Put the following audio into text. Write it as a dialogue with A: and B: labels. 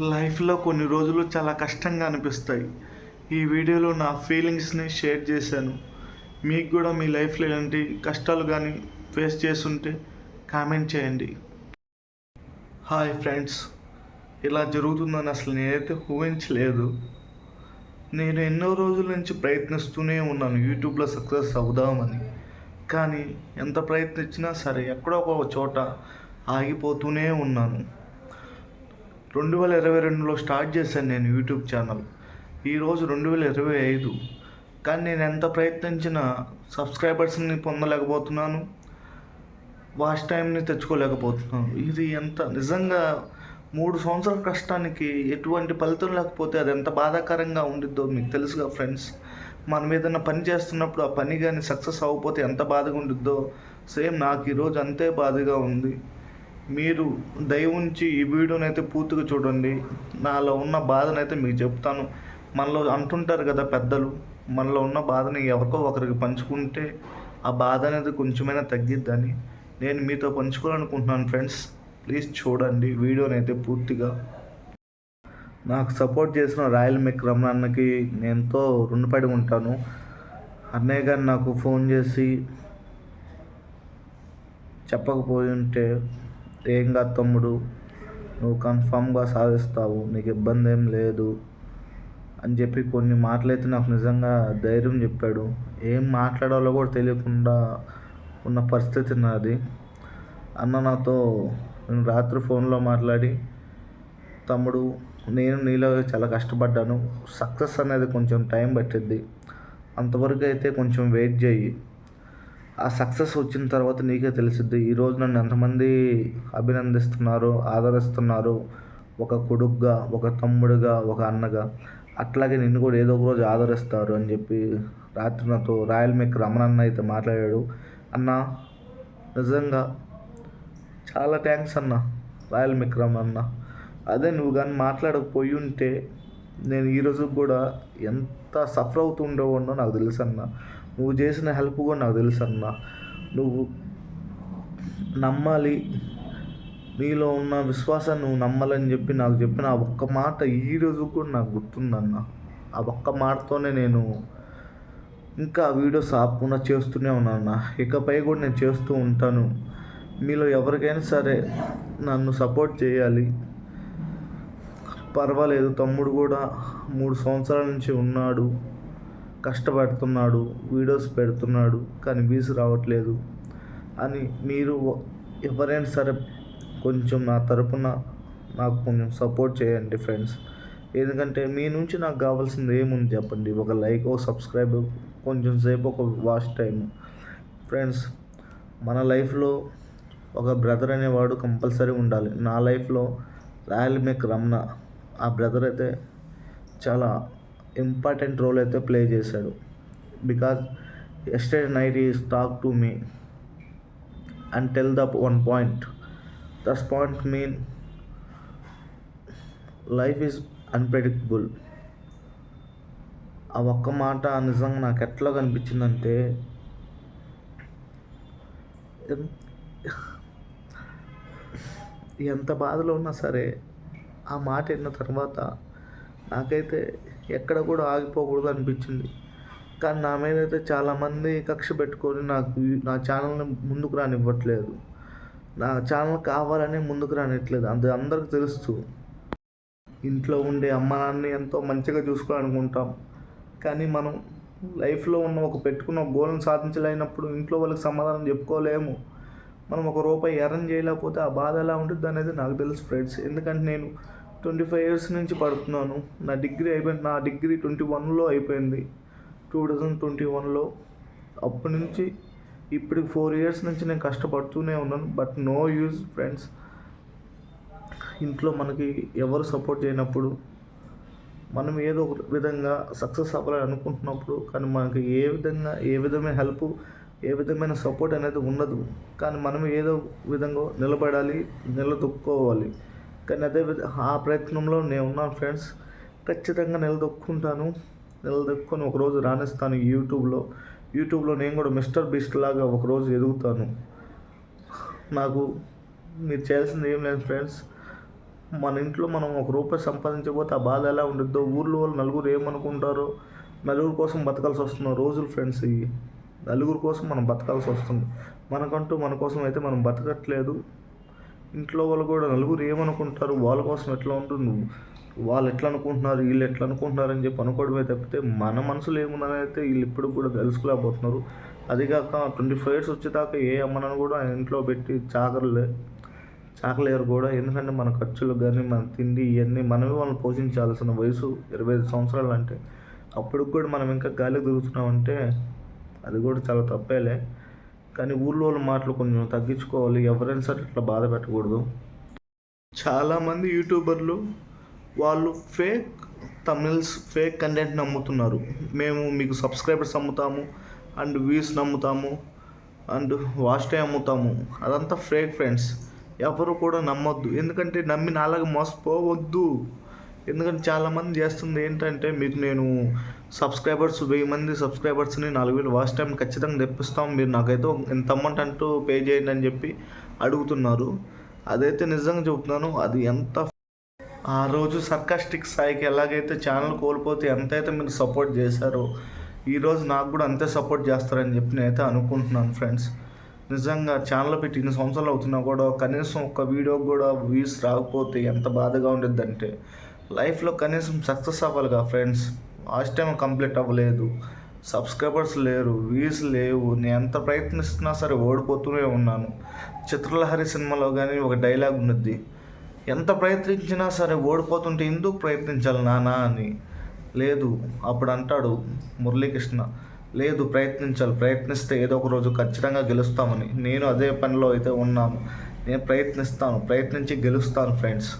A: లైఫ్లో కొన్ని రోజులు చాలా కష్టంగా అనిపిస్తాయి. ఈ వీడియోలో నా ఫీలింగ్స్ని షేర్ చేశాను. మీకు కూడా మీ లైఫ్లో ఇలాంటి కష్టాలు కానీ ఫేస్ చేస్తుంటే కామెంట్ చేయండి. హాయ్ ఫ్రెండ్స్ ఇలా జరుగుతుందని అసలు నేనైతే ఊహించలేదు. నేను ఎన్నో రోజుల నుంచి ప్రయత్నిస్తూనే ఉన్నాను యూట్యూబ్లో సక్సెస్ అవుదామని. కానీ ఎంత ప్రయత్నించినా సరే ఎక్కడో ఒక చోట ఆగిపోతూనే ఉన్నాను. రెండు వేల ఇరవై రెండులో స్టార్ట్ చేశాను నేను యూట్యూబ్ ఛానల్. ఈరోజు రెండు వేల ఇరవై ఐదు. కానీ నేను ఎంత ప్రయత్నించినా సబ్స్క్రైబర్స్ని పొందలేకపోతున్నాను. వాచ్ టైంని తెచ్చుకోలేకపోతున్నాను. ఇది ఎంత నిజంగా మూడు సంవత్సరాల కష్టానికి ఎటువంటి ఫలితం లేకపోతే అది ఎంత బాధాకరంగా ఉండిద్దో మీకు తెలుసుగా ఫ్రెండ్స్. మనం ఏదైనా పని చేస్తున్నప్పుడు ఆ పని కానీ సక్సెస్ అవ్వకపోతే ఎంత బాధగా ఉండిద్దో సేమ్ నాకు ఈరోజు అంతే బాధగా ఉంది. మీరు దయ ఉంచి ఈ వీడియోనైతే పూర్తిగా చూడండి. నాలో ఉన్న బాధనైతే మీకు చెప్తాను. మనలో అంటుంటారు కదా పెద్దలు మనలో ఉన్న బాధని ఎవరికో ఒకరికి పంచుకుంటే ఆ బాధ అనేది కొంచెమైనా తగ్గిద్దని నేను మీతో పంచుకోవాలనుకుంటున్నాను ఫ్రెండ్స్. ప్లీజ్ చూడండి వీడియోనైతే పూర్తిగా. నాకు సపోర్ట్ చేసిన రాయల్ మెక్రమ్ రమణన్నకి నేను ఎంతో రుణపడి ఉంటాను. అన్నయ్య గారు నాకు ఫోన్ చేసి చెప్పకపోయి ఉంటే ఏంగా తమ్ముడు? నువ్వు కన్ఫామ్గా సాధిస్తావు నీకు ఇబ్బంది ఏం లేదు అని చెప్పి కొన్ని మాటలైతే నాకు నిజంగా ధైర్యం చెప్పాడు. ఏం మాట్లాడాలో కూడా తెలియకుండా ఉన్న పరిస్థితి నాది. అన్న నాతో నేను రాత్రి ఫోన్లో మాట్లాడి తమ్ముడు నేను నీలో చాలా కష్టపడ్డాను. సక్సెస్ అనేది కొంచెం టైం పట్టిద్ది. అంతవరకు అయితే కొంచెం వెయిట్ చేయి ఆ సక్సెస్ వచ్చిన తర్వాత నీకే తెలిసిద్ది. ఈరోజు నన్ను ఎంతమంది అభినందిస్తున్నారు ఆదరిస్తున్నారు. ఒక కొడుకుగా ఒక తమ్ముడుగా ఒక అన్నగా. అట్లాగే నిన్ను కూడా ఏదో ఒక రోజు ఆదరిస్తారు అని చెప్పి రాత్రి నాతో రాయల్ మేక్ రమణన్న అయితే మాట్లాడాడు. అన్న నిజంగా చాలా థ్యాంక్స్ అన్న రాయల్ మిక్రమ్ అన్న అదే నువ్వు కానీ మాట్లాడకపోయి ఉంటే నేను ఈరోజు కూడా ఎంత సఫర్ అవుతుండేవాడినో నాకు తెలుసు అన్న నువ్వు చేసిన హెల్ప్ కూడా నాకు తెలుసు అన్న. నువ్వు నమ్మాలి. నీలో ఉన్న విశ్వాసాన్ని నువ్వు నమ్మాలని చెప్పి నాకు చెప్పిన ఆ ఒక్క మాట ఈ రోజు కూడా నాకు గుర్తుందన్న. ఆ ఒక్క మాటతోనే నేను ఇంకా వీడియోస్ ఆపకుండా చేస్తూనే ఉన్నాను ఇకపై కూడా నేను చేస్తూ ఉంటాను. మీలో ఎవరికైనా సరే నన్ను సపోర్ట్ చేయాలి. పర్వాలేదు తమ్ముడు కూడా మూడు సంవత్సరాల నుంచి ఉన్నాడు. కష్టపడుతున్నాడు వీడియోస్ పెడుతున్నాడు కానీ వ్యూస్ రావట్లేదు అని మీరు ఎవరైనా సరే కొంచెం నా తరపున నాకు కొంచెం సపోర్ట్ చేయండి ఫ్రెండ్స్. ఎందుకంటే మీ నుంచి నాకు కావాల్సింది ఏముంది చెప్పండి. ఒక లైక్ ఓ సబ్స్క్రైబ్ కొంచెం సేపు ఒక వాచ్ టైం ఫ్రెండ్స్ మన లైఫ్లో ఒక బ్రదర్ అనేవాడు కంపల్సరీ ఉండాలి. నా లైఫ్లో రాయల్ మేక్ రమణ ఆ బ్రదర్ అయితే చాలా ఇంపార్టెంట్ రోల్ అయితే ప్లే చేశాడు. Because estate night is talk to me and tell the one point. This point mean life is unpredictable. ఆ ఒక్క మాట నిజంగా నాకు ఎట్లా కనిపించిందంటే ఎంత బాధలో ఉన్నా సరే ఆ మాట విన్న తర్వాత నాకైతే ఎక్కడ కూడా ఆగిపోకూడదు అనిపించింది. కానీ నా మీద అయితే చాలామంది కక్ష పెట్టుకొని నాకు నా ఛానల్ని ముందుకు రానివ్వట్లేదు. నా ఛానల్ కావాలని ముందుకు రానివ్వట్లేదు అది అందరికి తెలుస్తూ ఇంట్లో ఉండే అమ్మ నాన్నని ఎంతో మంచిగా చూసుకోవాలనుకుంటాం. కానీ మనం లైఫ్లో ఉన్న ఒక పెట్టుకున్న గోల్ని సాధించలేనప్పుడు ఇంట్లో వాళ్ళకి సమాధానం చెప్పుకోలేము. మనం ఒక రూపాయి ఎర్రన్ చేయలేకపోతే ఆ బాధ ఎలా ఉంటుంది అనేది నాకు తెలుసు ఫ్రెండ్స్. ఎందుకంటే నేను ట్వంటీ ఫైవ్ ఇయర్స్ నుంచి పడుతున్నాను. నా డిగ్రీ అయిపోయింది. నా డిగ్రీ ట్వంటీ వన్లో అయిపోయింది. టూ థౌజండ్ ట్వంటీ వన్లో. అప్పటి నుంచి ఇప్పుడు ఫోర్ ఇయర్స్ నుంచి నేను కష్టపడుతూనే ఉన్నాను. But no use friends. ఇంట్లో మనకి ఎవరు సపోర్ట్ చేయనప్పుడు మనం ఏదో ఒక విధంగా సక్సెస్ అవ్వాలని అనుకుంటున్నప్పుడు కానీ మనకి ఏ విధంగా ఏ విధమైన హెల్ప్ ఏ విధమైన సపోర్ట్ అనేది ఉండదు. కానీ మనం ఏదో విధంగా నిలబడాలి నిలదొక్కుకోవాలి. కానీ అదే ఆ ప్రయత్నంలో నేను ఉన్నాను ఫ్రెండ్స్. ఖచ్చితంగా నిలదొక్కుంటాను. నిలదొక్కుని ఒకరోజు రాణిస్తాను యూట్యూబ్లో. యూట్యూబ్లో నేను కూడా మిస్టర్ బీస్ట్ లాగా ఒకరోజు ఎదుగుతాను. నాకు మీరు చేయాల్సింది ఏం లేదు ఫ్రెండ్స్. మన ఇంట్లో మనం ఒక రూపాయి సంపాదించకపోతే ఆ బాధ ఎలా ఉంటుందో ఊర్లో వాళ్ళు నలుగురు ఏమనుకుంటారో నలుగురు కోసం బతకాల్సి వస్తున్న రోజులు ఫ్రెండ్స్ ఇవి. నలుగురు కోసం మనం బతకాల్సి వస్తుంది. మనకంటూ మన కోసం అయితే మనం బతకట్లేదు. ఇంట్లో వాళ్ళు కూడా నలుగురు ఏమనుకుంటారు? వాళ్ళ కోసం ఎట్లా ఉంటుంది వాళ్ళు ఎట్లా అనుకుంటున్నారు? వీళ్ళు ఎట్లా అనుకుంటున్నారు అని చెప్పి అనుకోవడమే తప్పితే మన మనసులో ఏముందని అయితే వీళ్ళు ఇప్పుడు కూడా తెలుసుకోలేకపోతున్నారు. అది కాక ట్వంటీ ఫైవ్ ఇయర్స్ వచ్చేదాకా ఏ అమ్మనని కూడా ఇంట్లో పెట్టి చాకరలే చాకలేరు కూడా. ఎందుకంటే మన ఖర్చులు కానీ మన తిండి ఇవన్నీ మనమే వాళ్ళని పోషించాల్సిన వయసు ఇరవై ఐదు సంవత్సరాలు అంటే అప్పుడు కూడా మనం ఇంకా గాలి దొరుకుతున్నామంటే అది కూడా చాలా తప్పేలే. కానీ ఊళ్ళో వాళ్ళ మాటలు కొంచెం తగ్గించుకోవాలి. ఎవరైనా సరే ఇట్లా బాధ పెట్టకూడదు. చాలామంది యూట్యూబర్లు వాళ్ళు ఫేక్ తమిళ్స్ ఫేక్ కంటెంట్ నమ్ముతున్నారు. మేము మీకు సబ్స్క్రైబర్స్ అమ్ముతాము అండ్ వ్యూస్ నమ్ముతాము అండ్ వాచ్ టైం అమ్ముతాము. అదంతా ఫేక్ ఫ్రెండ్స్. ఎవరు కూడా నమ్మొద్దు. ఎందుకంటే నమ్మి నాలాగా మోసపోవద్దు. ఎందుకంటే చాలామంది చేస్తుంది ఏంటంటే మీకు నేను సబ్స్క్రైబర్స్ వెయ్యి మంది సబ్స్క్రైబర్స్ని నాలుగు వేలు వాచ్ టైం ఖచ్చితంగా తెప్పిస్తాం. మీరు నాకైతే ఎంత అమౌంట్ అంటూ పే చేయండి అని చెప్పి అడుగుతున్నారు. అదైతే నిజంగా చెబుతున్నాను అది ఎంత ఆ రోజు సర్కాస్టిక్ స్థాయికి ఎలాగైతే ఛానల్ కోల్పోతే ఎంతైతే మీరు సపోర్ట్ చేశారో ఈరోజు నాకు కూడా అంతే సపోర్ట్ చేస్తారని చెప్పి నేనైతే అనుకుంటున్నాను ఫ్రెండ్స్. నిజంగా ఛానల్ పెట్టి ఇన్ని సంవత్సరాలు అవుతున్నా కూడా కనీసం ఒక వీడియోకి కూడా వ్యూస్ రాకపోతే ఎంత బాధగా ఉండేదంటే లైఫ్లో కనీసం సక్సెస్ అవ్వాలిగా ఫ్రెండ్స్. లాస్ట్ టైం కంప్లీట్ అవ్వలేదు. సబ్స్క్రైబర్స్ లేరు వ్యూస్ లేవు. నేను ఎంత ప్రయత్నిస్తున్నా సరే ఓడిపోతూనే ఉన్నాను. చిత్రలహరి సినిమాలో కానీ ఒక డైలాగ్ ఉన్నది. ఎంత ప్రయత్నించినా సరే ఓడిపోతుంటే ఎందుకు ప్రయత్నించాలి నానా అని. లేదు అప్పుడు అంటాడు మురళీకృష్ణ. లేదు ప్రయత్నించాలి. ప్రయత్నిస్తే ఏదో ఒక రోజు ఖచ్చితంగా గెలుస్తామని. నేను అదే పనిలో అయితే ఉన్నాను. నేను ప్రయత్నిస్తాను. ప్రయత్నించి గెలుస్తాను ఫ్రెండ్స్.